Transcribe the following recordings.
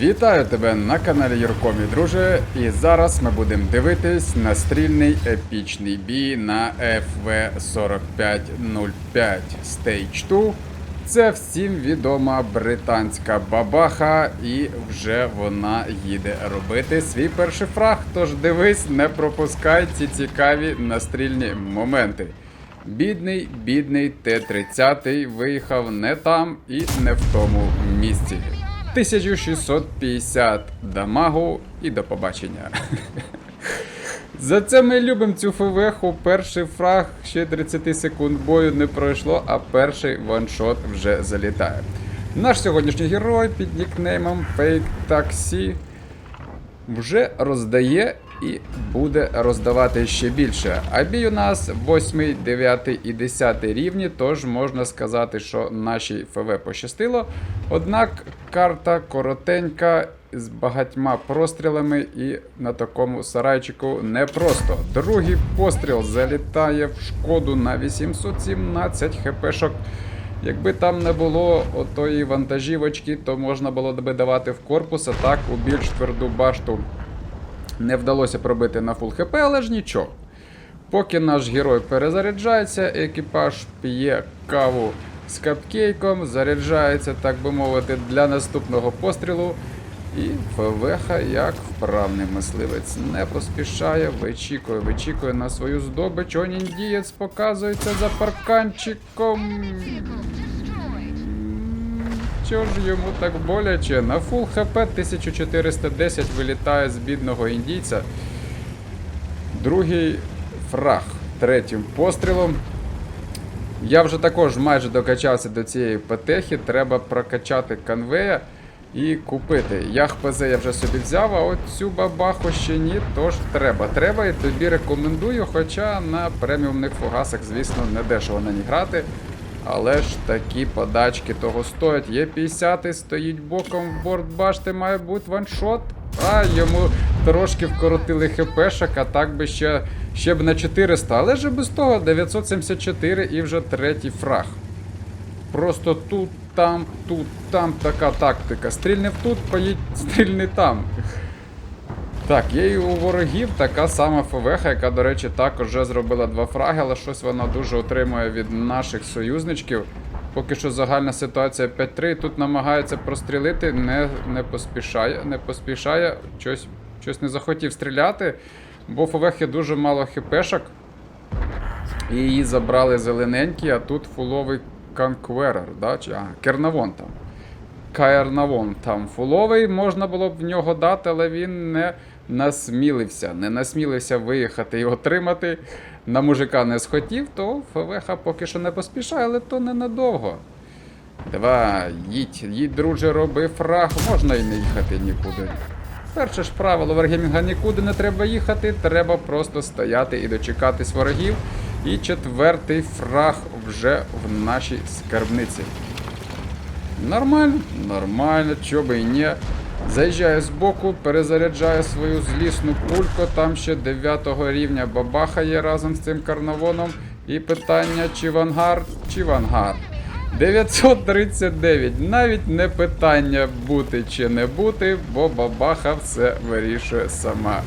Вітаю тебе на каналі Юрко, мій друже. І зараз ми будемо дивитись на стрільний епічний бій на FV4505 Stage 2. Це всім відома британська бабаха, і вже вона їде робити свій перший фраг. Тож дивись, не пропускай ці цікаві настрільні моменти. Бідний, бідний Т-30 виїхав не там і не в тому місці. 1650 дамагу і до побачення. За це ми любимо цю ФВХу. Перший фраг ще 30 секунд бою не пройшло, а перший ваншот вже залітає. Наш сьогоднішній герой під нікнеймом Fake Taxi вже роздає і буде роздавати ще більше. А бій у нас 8, 9 і 10 рівні, тож можна сказати, що нашій ФВ пощастило. Однак карта коротенька з багатьма прострілами і на такому сарайчику непросто. Другий постріл залітає в шкоду на 817 хпшок. Якби там не було отої вантажівочки, то можна було би давати в корпус, а так у більш тверду башту не вдалося пробити на фул хп, але ж нічого. Поки наш герой перезаряджається, екіпаж п'є каву з капкейком, заряджається, так би мовити, для наступного пострілу. І ФВХ, як вправний мисливець, не поспішає, вичікує, вичікує на свою здобич. Оніндієць показується за парканчиком. Що ж йому так боляче? На фул хп 1410 вилітає з бідного індійця. Другий фраг третім пострілом. Я вже також майже докачався до цієї петехи. Треба прокачати конвея і купити. Я ХПЗ я вже собі взяв, а от цю бабаху ще ні, тож треба. Треба і тобі рекомендую, хоча на преміумних фугасах, звісно, не дешево на ній грати. Але ж такі подачки того стоять. Є 50 стоїть боком в борт башти, має бути ваншот. А йому трошки вкоротили хпшок, а так би ще, ще б на 400. Але ж без того 974 і вже третій фраг. Просто тут, там, тут, там така тактика. Стрільнив тут, поїдь, стрільни там. Так, є і у ворогів така сама ФВХ, яка, до речі, також вже зробила два фраги, але щось вона дуже отримує від наших союзничків. Поки що загальна ситуація 5-3. Тут намагається прострілити, не, не поспішає, не поспішає, щось, щось не захотів стріляти, бо ФВХ дуже мало хпшок. І її забрали зелененькі, а тут фуловий конкверер, да? а, кернавон там. Каернавон там фуловий, можна було б в нього дати, але він не насмілився. Не насмілився виїхати і отримати. На мужика не схотів, то ФВХ поки що не поспішає, але то ненадовго. Давай, їдь, їдь, друже, роби фраг, можна і не їхати нікуди. Перше ж правило Варгемінга нікуди не треба їхати, треба просто стояти і дочекатись ворогів. І четвертий фраг вже в нашій скарбниці. Нормально, нормально, чого би і ні. Заїжджаю збоку, перезаряджаю свою злісну пульку, там ще 9 рівня бабаха є разом з цим карнавоном. І питання, чи в ангар, чи в ангар. 939. Навіть не питання бути чи не бути, бо бабаха все вирішує сама.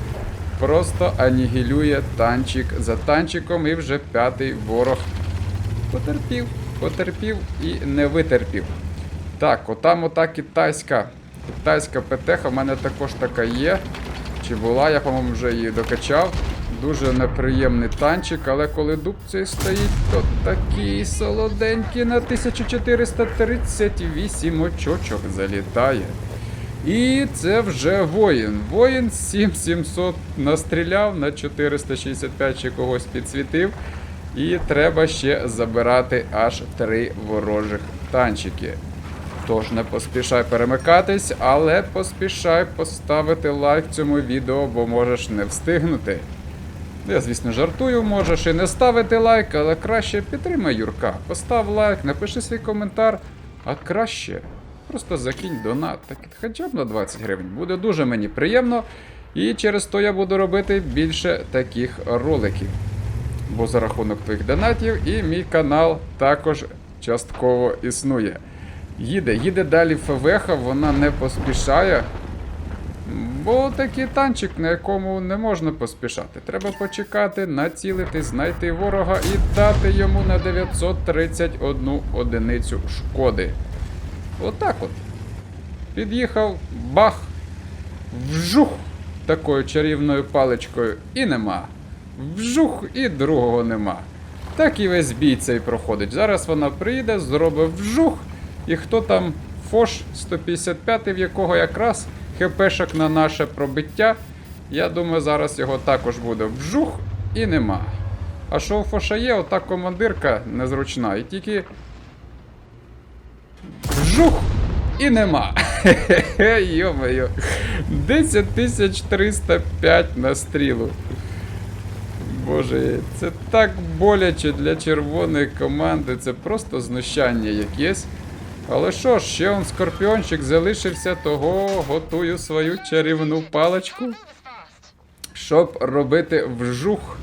Просто анігілює танчик за танчиком і вже п'ятий ворог потерпів, потерпів і не витерпів. Так, отам ота китайська. Китайська ПТХ, в мене також така є. Чи була, я, по-моєму, вже її докачав. Дуже неприємний танчик, але коли дуб цей стоїть, то такий солоденький на 1438 очочок залітає. І це вже воїн. Воїн 7700 настріляв на 465 чи когось підсвітив. І треба ще забирати аж три ворожих танчики. Тож не поспішай перемикатись, але поспішай поставити лайк цьому відео, бо можеш не встигнути. Я, звісно, жартую, можеш і не ставити лайк, але краще підтримай Юрка. Постав лайк, напиши свій коментар, а краще просто закинь донат, так хоча б на 20 гривень. Буде дуже мені приємно. І через то я буду робити більше таких роликів. Бо за рахунок твоїх донатів і мій канал також частково існує. Їде, їде далі ФВХ, вона не поспішає. Бо такий танчик, на якому не можна поспішати. Треба почекати, націлити, знайти ворога і дати йому на 931 одиницю шкоди. Отак от. Під'їхав, бах, вжух такою чарівною паличкою і нема. Вжух і другого нема. Так і весь бій цей проходить. Зараз вона прийде, зробить вжух, і хто там Фош 155, в якого якраз хпшок на наше пробиття. Я думаю, зараз його також буде вжух і нема. А що у Фоша є, ота командирка незручна. І тільки Вжух! І нема. Йо-моє. 10305 на стрілу. Боже, це так боляче для червоної команди. Це просто знущання якесь. Але що ж, ще он скорпіончик залишився, того готую свою чарівну паличку, щоб робити вжух.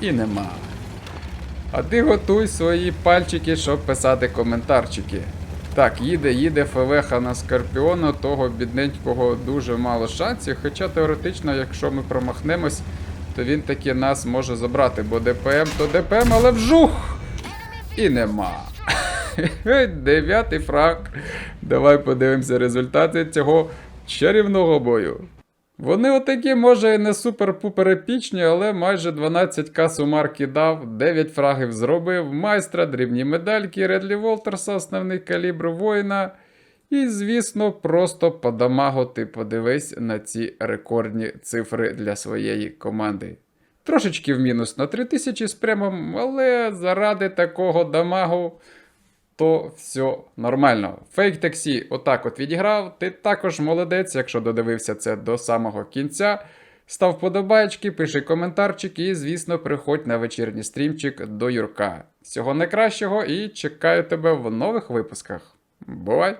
І нема. А ти готуй свої пальчики, щоб писати коментарчики. Так, їде, їде ФВХ на Скорпіона, того бідненького дуже мало шансів. Хоча теоретично, якщо ми промахнемось, то він таки нас може забрати, бо ДПМ то ДПМ, але вжух! І нема. Дев'ятий фраг. Давай подивимося результати цього чарівного бою. Вони отакі, може, і не супер-пупер епічні, але майже 12к сумарки дав, 9 фрагів зробив, майстра, дрібні медальки, Редлі Волтерса, основний калібр воїна. І, звісно, просто по дамагу ти подивись на ці рекордні цифри для своєї команди. Трошечки в мінус на 3000 з прямом, але заради такого дамагу то все нормально. Фейк таксі отак от відіграв. Ти також молодець, якщо додивився це до самого кінця. Став подобайки, пиши коментарчик і, звісно, приходь на вечірній стрімчик до Юрка. Всього найкращого і чекаю тебе в нових випусках. Бувай!